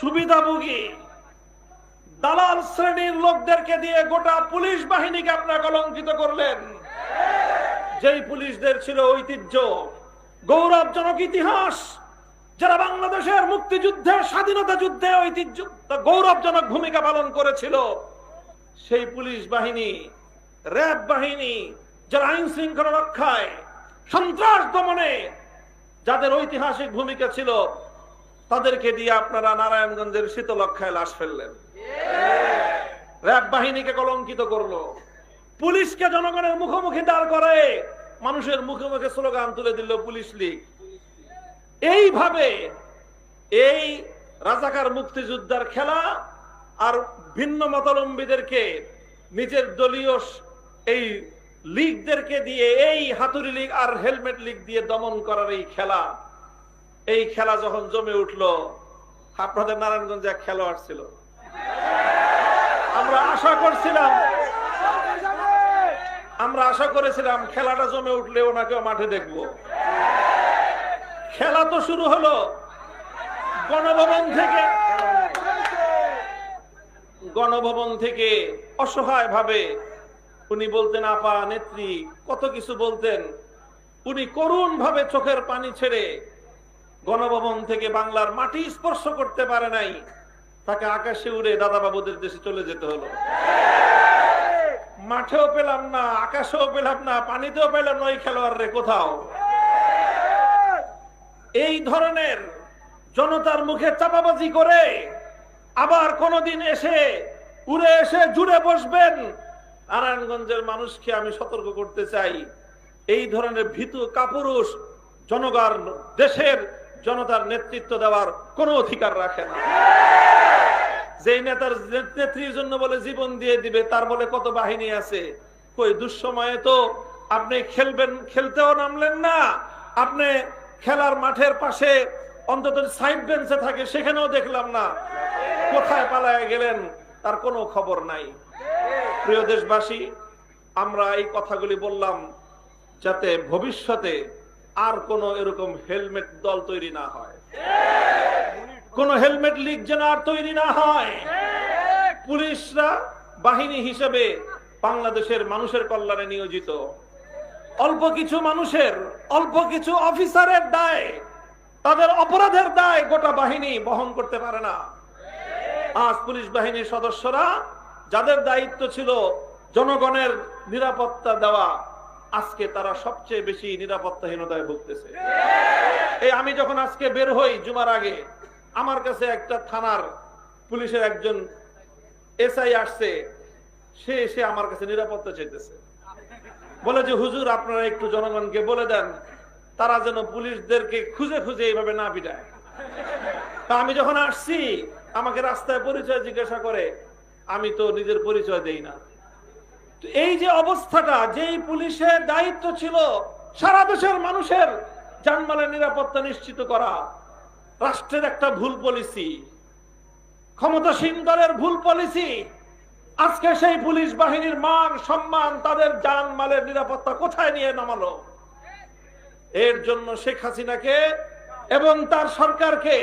সুবিধাভোগী দালাল শ্রেণির লোকদেরকে দিয়ে গোটা পুলিশ বাহিনীকে আপনারা কলঙ্কিত করলেন। যেই পুলিশদের ছিল ঐতিহ্য, গৌরবজনক ইতিহাস, যারা বাংলাদেশের মুক্তিযুদ্ধে, স্বাধীনতা যুদ্ধে ঐতিহ্য, গৌরবজনক ভূমিকা পালন করেছিল, সেই পুলিশ বাহিনী, র্যাব বাহিনী, যারা আইন শৃঙ্খলা রক্ষায় সন্ত্রাস দমনে, যাদের ঐতিহাসিক ভূমিকা ছিল তাদেরকে দিয়ে আপনারা নারায়ণগঞ্জের শীতলক্ষায় লাশ ফেললেন। র্যাব বাহিনীকে কলঙ্কিত করল। পুলিশকে জনগণের মুখোমুখি দাঁড় করে মানুষের মুখে মুখে স্লোগান তুলে দিল পুলিশ লীগ। এইভাবে এই রাজাকার মুক্তিযোদ্ধার খেলা আর ভিন্ন মতালম্বীদেরকে, নিজের দলীয় এই লীগদেরকে দিয়ে এই হাতুড়ি লীগ আর হেলমেট লীগ দিয়ে দমন করার এই খেলা এই খেলা যখন জমে উঠল, আপনাদের নারায়ণগঞ্জে এক খেলোয়াড় ছিল। আমরা আশা করছিলাম, আমরা আশা করেছিলাম খেলাটা জমে উঠলে ওনাকেও মাঠে দেখব। খেলা তো শুরু হলো গণভবন থেকে। গণভবন থেকে অসহায় ভাবে উনি বলতেন, আপা, নেত্রী, কত কিছু বলতেন। উনি করুণ ভাবে চোখের পানি ছেড়ে গণভবন থেকে বাংলার মাটি স্পর্শ করতে পারে নাই। তাকে আকাশে উড়ে দাদা বাবুদের দেশে চলে যেতে হলো। মাঠেও পেলাম না, আকাশেও পেলাম না, পানিতেও পেলাম না, ওই খেলোয়াড় রে কোথাও। এই ধরনের জনতার মুখে চাপাবাজি করে আবার কোনদিন এসে উড়ে এসে জুড়ে বসবেন। নারায়ণগঞ্জের মানুষকে আমি সতর্ক করতে চাই। এই ধরনের ভীতু কাপুরুষ জনগণ দেশের জনতার নেতৃত্ব দেওয়ার কোনো অধিকার রাখে না। যে নেতার নেত্রীর জন্য বলে জীবন দিয়ে দিবে, তার বলে কত বাহিনী আছে? কই, দুঃসময়ে তো আপনি খেলবেন, খেলতেও নামলেন না। আপনি খেলার মাঠের পাশে অন্তত সাইড বেঞ্চে থাকে, সেখানেও দেখলাম না। কোথায় পালায় গেলেন, তার কোনো খবর নাই। প্রিয় দেশবাসী, আমরা এই কথাগুলি বললাম যাতে ভবিষ্যতে আর কোন এরকম হেলমেট দল তৈরি না হয়। কোন হেলমেট লিগ যেন আর তৈরি না হয়। পুলিশরা বাহিনী হিসেবে বাংলাদেশের মানুষের কল্যাণে নিয়োজিত। অল্প কিছু মানুষের, অল্প কিছু অফিসারের দায়, তাদের অপরাধের দায় গোটা বাহিনী বহন করতে পারে না। আজ পুলিশ বাহিনীর সদস্যরা যাদের দায়িত্ব ছিল জনগণের নিরাপত্তা দেওয়া আজকে তারা সবচেয়ে বেশি নিরাপত্তাহীনতায় ভুগতেছে। এই আমি যখন আজকে বের হই জুমার আগে, আমার কাছে একটা থানার পুলিশের একজন এসআই আসছে, সে এসে আমার কাছে নিরাপত্তা চাইতেছে। বলে যে, হুজুর, আপনারা একটু জনগণকে বলে দেন, তারা যেন পুলিশদেরকে খুঁজে খুঁজে এইভাবে না পিটায়। তা আমি যখন আসছি, আমাকে রাস্তায় পরিচয় জিজ্ঞাসা করে, আমি তো নিজের পরিচয় দেই না। এই যে অবস্থাটা, যেই পুলিশের দায়িত্ব ছিল সারা দেশের মানুষের জানমালের নিরাপত্তা নিশ্চিত করা, রাষ্ট্রের একটা ভুল পলিসি ক্ষমতাসীন দলের ভুল পলিসি আজকে সেই পুলিশ বাহিনীর মান, সম্মান, তাদের জান মালের নিরাপত্তা কোথায় নিয়ে নামালো? এর জন্য শেখ হাসিনাকে এবং তার সরকারকে